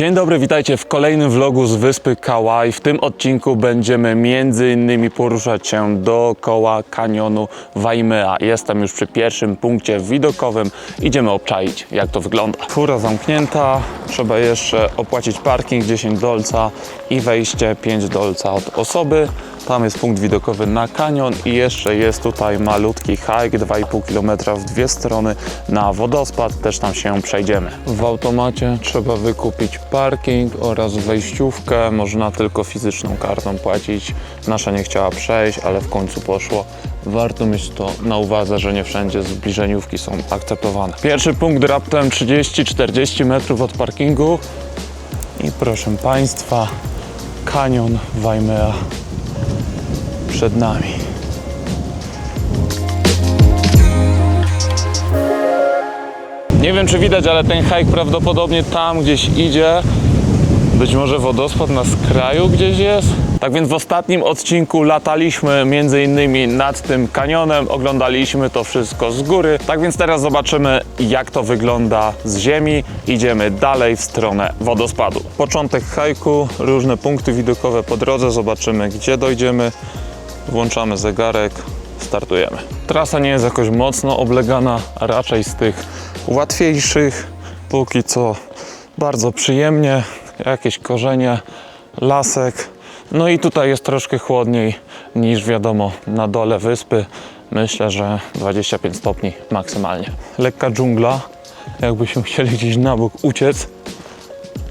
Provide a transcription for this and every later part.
Dzień dobry, witajcie w kolejnym vlogu z wyspy Kauai. W tym odcinku będziemy między innymi poruszać się dookoła kanionu Waimea. Jestem już przy pierwszym punkcie widokowym. Idziemy obczaić, jak to wygląda. Fura zamknięta, trzeba jeszcze opłacić parking 10 dolca i wejście 5 dolca od osoby. Tam jest punkt widokowy na kanion i jeszcze jest tutaj malutki hike 2,5 km w dwie strony na wodospad. Też tam się przejdziemy. W automacie trzeba wykupić parking oraz wejściówkę. Można tylko fizyczną kartą płacić. Nasza nie chciała przejść, ale w końcu poszło. Warto mieć to na uwadze, że nie wszędzie zbliżeniówki są akceptowane. Pierwszy punkt raptem 30-40 metrów od parkingu. I proszę Państwa, kanion Waimea przed nami. Nie wiem czy widać, ale ten hike prawdopodobnie tam gdzieś idzie. Być może wodospad na skraju gdzieś jest. Tak więc w ostatnim odcinku lataliśmy między innymi nad tym kanionem, oglądaliśmy to wszystko z góry. Tak więc teraz zobaczymy jak to wygląda z ziemi. Idziemy dalej w stronę wodospadu. Początek hajku, różne punkty widokowe po drodze, zobaczymy gdzie dojdziemy. Włączamy zegarek, startujemy. Trasa nie jest jakoś mocno oblegana, raczej z tych łatwiejszych. Póki co bardzo przyjemnie, jakieś korzenie, lasek. No i tutaj jest troszkę chłodniej niż wiadomo na dole wyspy. Myślę, że 25 stopni maksymalnie. Lekka dżungla, jakbyśmy chcieli gdzieś na bok uciec,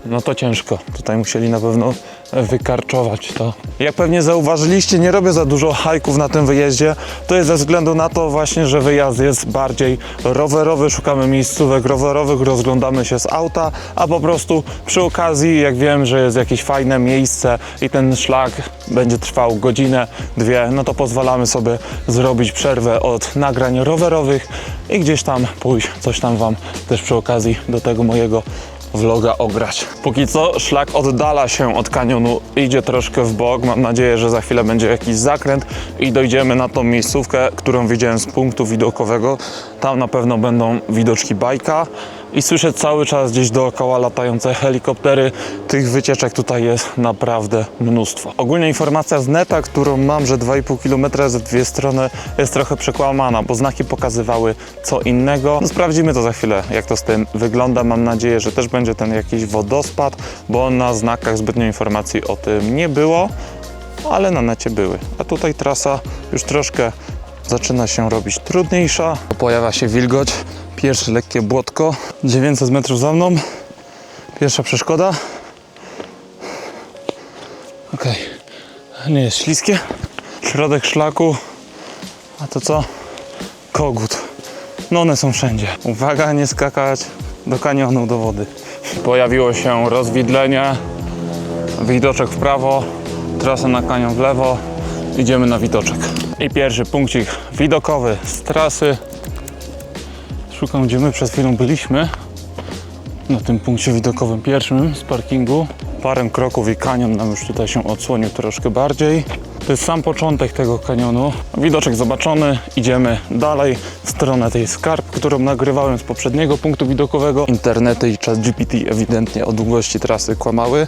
no to ciężko. Tutaj musieli na pewno wykarczować to. Jak pewnie zauważyliście, nie robię za dużo hajków na tym wyjeździe. To jest ze względu na to właśnie, że wyjazd jest bardziej rowerowy. Szukamy miejscówek rowerowych, rozglądamy się z auta, a po prostu przy okazji, jak wiem, że jest jakieś fajne miejsce i ten szlak będzie trwał godzinę, dwie, no to pozwalamy sobie zrobić przerwę od nagrań rowerowych i gdzieś tam pójść, coś tam Wam też przy okazji do tego mojego vloga ograć. Póki co szlak oddala się od kanionu, idzie troszkę w bok. Mam nadzieję, że za chwilę będzie jakiś zakręt i dojdziemy na tą miejscówkę, którą widziałem z punktu widokowego. Tam na pewno będą widoczki bajka. I słyszę cały czas gdzieś dookoła latające helikoptery. Tych wycieczek tutaj jest naprawdę mnóstwo. Ogólnie informacja z neta, którą mam, że 2,5 km z dwie strony jest trochę przekłamana, bo znaki pokazywały co innego. No sprawdzimy to za chwilę, jak to z tym wygląda. Mam nadzieję, że też będzie ten jakiś wodospad, bo na znakach zbytnio informacji o tym nie było, ale na necie były. A tutaj trasa już troszkę zaczyna się robić trudniejsza. Pojawia się wilgoć, pierwsze lekkie błotko, 900 metrów za mną, pierwsza przeszkoda. Ok, nie jest śliskie, środek szlaku, a to co? Kogut. No one są wszędzie. Uwaga, nie skakać do kanionu, do wody. Pojawiło się rozwidlenie, widoczek w prawo, trasa na kanion w lewo. Idziemy na widoczek. I pierwszy punkcik widokowy z trasy. Szukam, gdzie my przed chwilą byliśmy. Na tym punkcie widokowym pierwszym z parkingu. Parę kroków i kanion nam już tutaj się odsłonił troszkę bardziej. To jest sam początek tego kanionu. Widoczek zobaczony, idziemy dalej w stronę tej skarb, którą nagrywałem z poprzedniego punktu widokowego. Internety i czat GPT ewidentnie o długości trasy kłamały.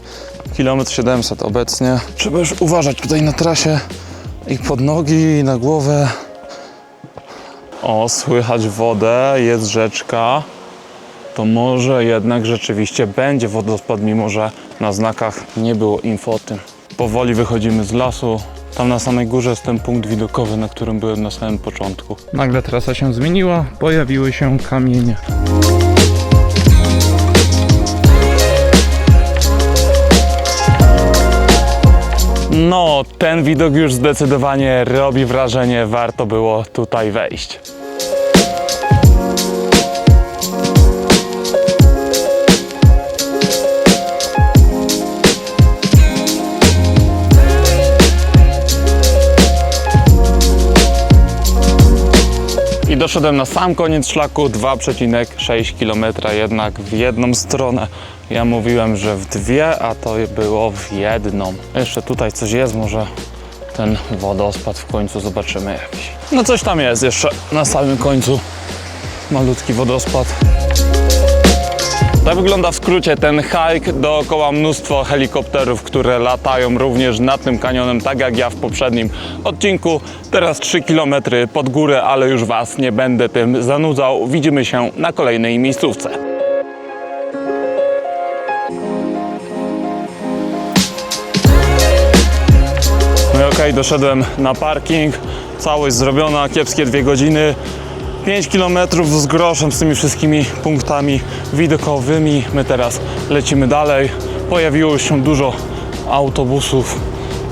Kilometr 700 obecnie. Trzeba już uważać tutaj na trasie i pod nogi, i na głowę. O, słychać wodę, jest rzeczka. To może jednak rzeczywiście będzie wodospad, mimo że na znakach nie było info o tym. Powoli wychodzimy z lasu. Tam na samej górze jest ten punkt widokowy, na którym byłem na samym początku. Nagle trasa się zmieniła, pojawiły się kamienie. No, ten widok już zdecydowanie robi wrażenie, warto było tutaj wejść. Doszedłem na sam koniec szlaku 2,6 km jednak w jedną stronę. Ja mówiłem, że w dwie, a to było w jedną. Jeszcze tutaj coś jest, może ten wodospad w końcu zobaczymy jakiś. No coś tam jest jeszcze na samym końcu. Malutki wodospad. Tak wygląda w skrócie ten hike. Dookoła mnóstwo helikopterów, które latają również nad tym kanionem, tak jak ja w poprzednim odcinku. Teraz 3 km pod górę, ale już Was nie będę tym zanudzał. Widzimy się na kolejnej miejscówce. No i okej, doszedłem na parking. Całość zrobiona, kiepskie dwie godziny. 5 km z groszem z tymi wszystkimi punktami widokowymi. My teraz lecimy dalej. Pojawiło się dużo autobusów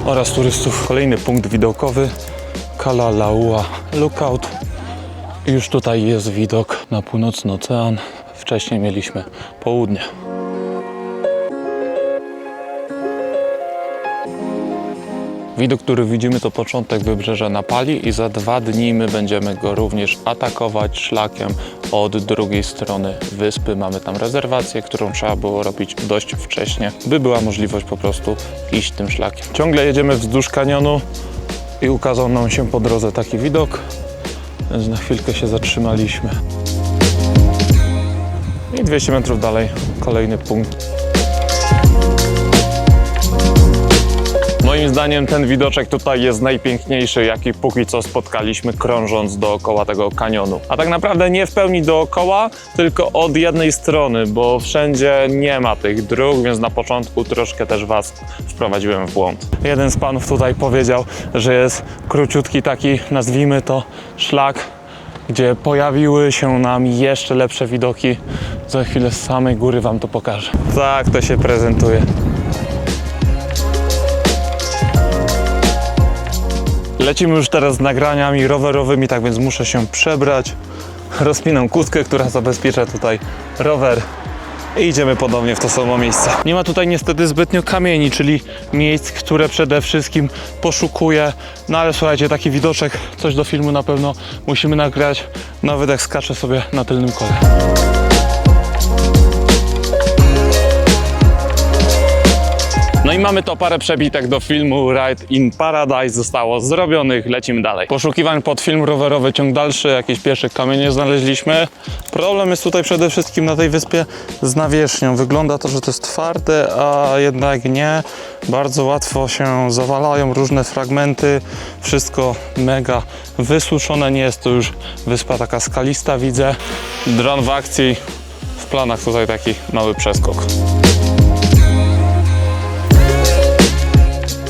oraz turystów. Kolejny punkt widokowy Kalalaua Lookout. Już tutaj jest widok na północny ocean. Wcześniej mieliśmy południe. Widok, który widzimy, to początek wybrzeża Napali i za dwa dni my będziemy go również atakować szlakiem od drugiej strony wyspy. Mamy tam rezerwację, którą trzeba było robić dość wcześnie, by była możliwość po prostu iść tym szlakiem. Ciągle jedziemy wzdłuż kanionu i ukazał nam się po drodze taki widok, więc na chwilkę się zatrzymaliśmy. I 200 metrów dalej kolejny punkt Moim zdaniem ten widoczek tutaj jest najpiękniejszy, jaki póki co spotkaliśmy krążąc dookoła tego kanionu. A tak naprawdę nie w pełni dookoła, tylko od jednej strony, bo wszędzie nie ma tych dróg, więc na początku troszkę też Was wprowadziłem w błąd. Jeden z panów tutaj powiedział, że jest króciutki taki, nazwijmy to, szlak, gdzie pojawiły się nam jeszcze lepsze widoki. Za chwilę z samej góry Wam to pokażę. Tak to się prezentuje. Lecimy już teraz z nagraniami rowerowymi, tak więc muszę się przebrać. Rozpinam kłódkę, która zabezpiecza tutaj rower i idziemy ponownie w to samo miejsce. Nie ma tutaj niestety zbytnio kamieni, czyli miejsc, które przede wszystkim poszukuję. No ale słuchajcie, taki widoczek, coś do filmu na pewno musimy nagrać, nawet jak skaczę sobie na tylnym kole. No i mamy to parę przebitek do filmu Ride in Paradise zostało zrobionych, lecimy dalej. Poszukiwań pod film rowerowy ciąg dalszy, jakieś pierwsze kamienie znaleźliśmy. Problem jest tutaj przede wszystkim na tej wyspie z nawierzchnią. Wygląda to, że to jest twarde, a jednak nie. Bardzo łatwo się zawalają różne fragmenty, wszystko mega wysuszone. Nie jest to już wyspa taka skalista, widzę. Dron w akcji, w planach tutaj taki mały przeskok.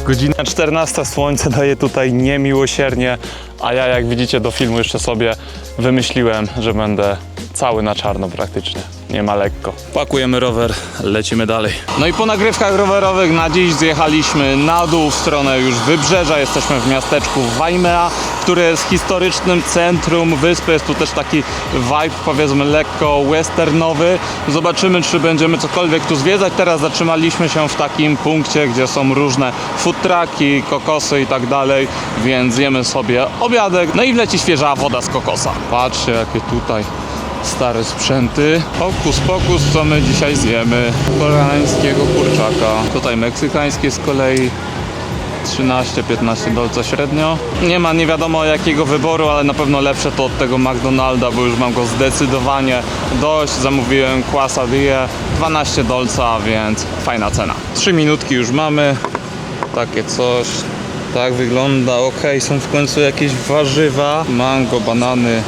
Godzina 14, słońce daje tutaj niemiłosiernie, a ja jak widzicie do filmu jeszcze sobie wymyśliłem, że będę cały na czarno praktycznie. Nie ma lekko. Pakujemy rower, lecimy dalej. No i po nagrywkach rowerowych na dziś zjechaliśmy na dół w stronę już wybrzeża. Jesteśmy w miasteczku Waimea, które jest historycznym centrum wyspy. Jest tu też taki vibe powiedzmy lekko westernowy. Zobaczymy czy będziemy cokolwiek tu zwiedzać. Teraz zatrzymaliśmy się w takim punkcie, gdzie są różne food trucki, kokosy i tak dalej, więc zjemy sobie obiadek. No i wleci świeża woda z kokosa. Patrzcie jakie tutaj stare sprzęty. Hokus pokus, co my dzisiaj zjemy? Koreańskiego kurczaka. Tutaj meksykańskie z kolei. 13-15 dolca średnio. Nie ma nie wiadomo jakiego wyboru, ale na pewno lepsze to od tego McDonalda, bo już mam go zdecydowanie dość. Zamówiłem quesadilla 12 dolca, więc fajna cena. 3 minutki już mamy. Takie coś. Tak wygląda. Ok, są w końcu jakieś warzywa. Mango, banany,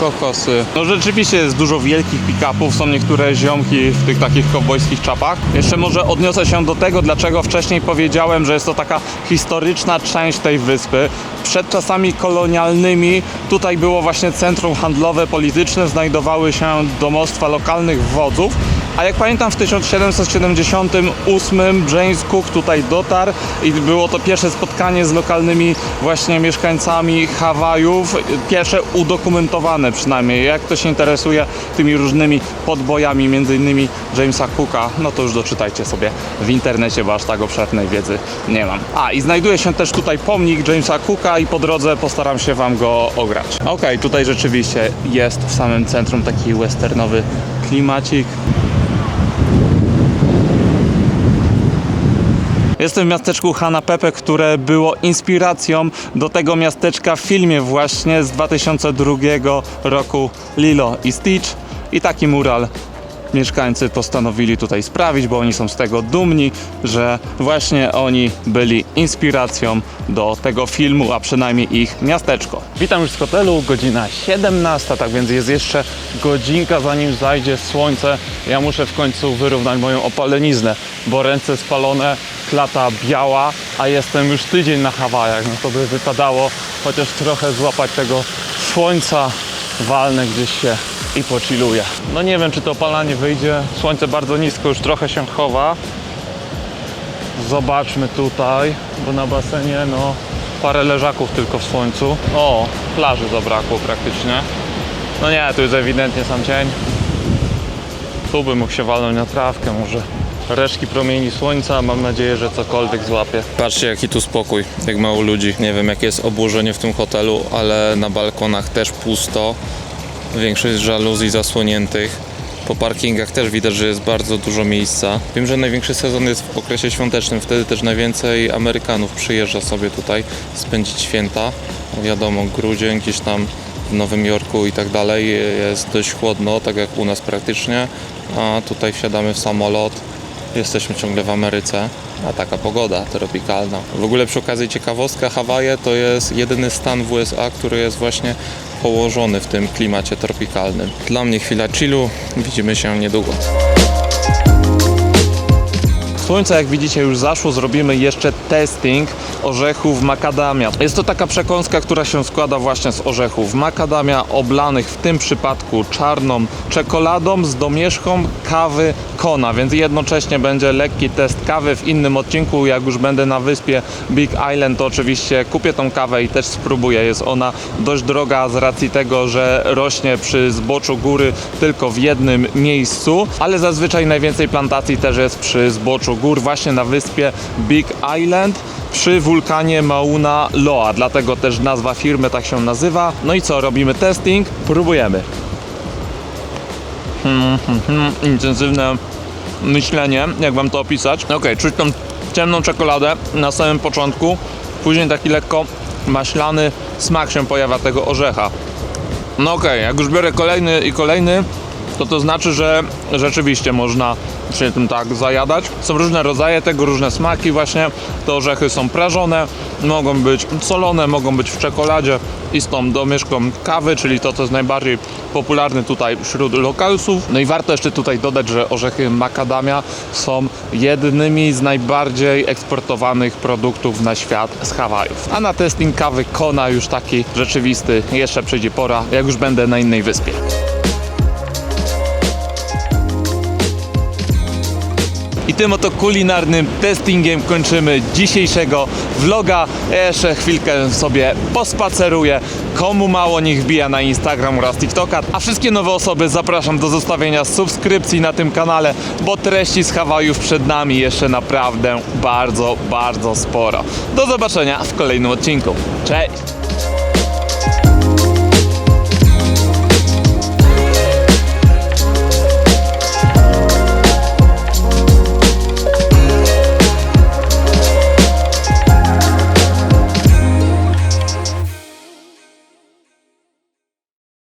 kokosy. No rzeczywiście jest dużo wielkich pick-upów, są niektóre ziomki w tych takich kowbojskich czapach. Jeszcze może odniosę się do tego, dlaczego wcześniej powiedziałem, że jest to taka historyczna część tej wyspy. Przed czasami kolonialnymi tutaj było właśnie centrum handlowe, polityczne, znajdowały się domostwa lokalnych wodzów. A jak pamiętam w 1778 James Cook tutaj dotarł i było to pierwsze spotkanie z lokalnymi właśnie mieszkańcami Hawajów, pierwsze udokumentowane przynajmniej. Jak ktoś się interesuje tymi różnymi podbojami, między innymi Jamesa Cooka, no to już doczytajcie sobie w internecie, bo aż tak obszernej wiedzy nie mam. A i znajduje się też tutaj pomnik Jamesa Cooka i po drodze postaram się wam go ograć. Okej, tutaj rzeczywiście jest w samym centrum taki westernowy klimacik. Jestem w miasteczku Hanapepe, które było inspiracją do tego miasteczka w filmie właśnie z 2002 roku Lilo i Stitch i taki mural mieszkańcy postanowili tutaj sprawić, bo oni są z tego dumni, że właśnie oni byli inspiracją do tego filmu, a przynajmniej ich miasteczko. Witam już z hotelu, godzina 17, tak więc jest jeszcze godzinka zanim zajdzie słońce. Ja muszę w końcu wyrównać moją opaleniznę, bo ręce spalone, klata biała, a jestem już tydzień na Hawajach, no to by wypadało chociaż trochę złapać tego słońca, walnę gdzieś się i pochilluję. No nie wiem, czy to opalanie wyjdzie. Słońce bardzo nisko, już trochę się chowa. Zobaczmy tutaj, bo na basenie no parę leżaków tylko w słońcu. O, plaży zabrakło praktycznie. No nie, tu jest ewidentnie sam cień. Tu by mógł się walnąć na trawkę może. Reszki promieni słońca, mam nadzieję, że cokolwiek złapie. Patrzcie jaki tu spokój, jak mało ludzi. Nie wiem jakie jest obłożenie w tym hotelu, ale na balkonach też pusto. Większość żaluzji zasłoniętych. Po parkingach też widać, że jest bardzo dużo miejsca. Wiem, że największy sezon jest w okresie świątecznym, wtedy też najwięcej Amerykanów przyjeżdża sobie tutaj spędzić święta. Wiadomo, grudzień gdzieś tam w Nowym Jorku i tak dalej jest dość chłodno, tak jak u nas praktycznie, a tutaj wsiadamy w samolot, Jesteśmy ciągle w Ameryce, a taka pogoda tropikalna. W ogóle przy okazji ciekawostka, Hawaje to jest jedyny stan w USA, który jest właśnie położony w tym klimacie tropikalnym. Dla mnie chwila chillu, widzimy się niedługo. Słońce, jak widzicie, już zaszło. Zrobimy jeszcze testing orzechów macadamia. Jest to taka przekąska, która się składa właśnie z orzechów macadamia oblanych w tym przypadku czarną czekoladą z domieszką kawy kona, więc jednocześnie będzie lekki test kawy. W innym odcinku, jak już będę na wyspie Big Island, to oczywiście kupię tą kawę i też spróbuję. Jest ona dość droga z racji tego, że rośnie przy zboczu góry tylko w jednym miejscu, ale zazwyczaj najwięcej plantacji też jest przy zboczu gór, właśnie na wyspie Big Island przy wulkanie Mauna Loa, dlatego też nazwa firmy tak się nazywa. No i co, robimy testing? Próbujemy. Hmm, hmm, hmm, intensywne myślenie, jak wam to opisać. Ok, czuć tą ciemną czekoladę na samym początku, później taki lekko maślany smak się pojawia tego orzecha. No okej, jak już biorę kolejny i kolejny, to to znaczy, że rzeczywiście można się tym tak zajadać. Są różne rodzaje tego, różne smaki właśnie. Te orzechy są prażone, mogą być solone, mogą być w czekoladzie i z tą domieszką kawy, czyli to, co jest najbardziej popularne tutaj wśród lokalsów. No i warto jeszcze tutaj dodać, że orzechy macadamia są jednymi z najbardziej eksportowanych produktów na świat z Hawajów. A na testing kawy Kona już taki rzeczywisty jeszcze przyjdzie pora, jak już będę na innej wyspie. Tym oto kulinarnym testingiem kończymy dzisiejszego vloga. Ja jeszcze chwilkę sobie pospaceruję. Komu mało niech wbija na Instagram oraz TikToka. A wszystkie nowe osoby zapraszam do zostawienia subskrypcji na tym kanale, bo treści z Hawajów przed nami jeszcze naprawdę bardzo, bardzo sporo. Do zobaczenia w kolejnym odcinku. Cześć!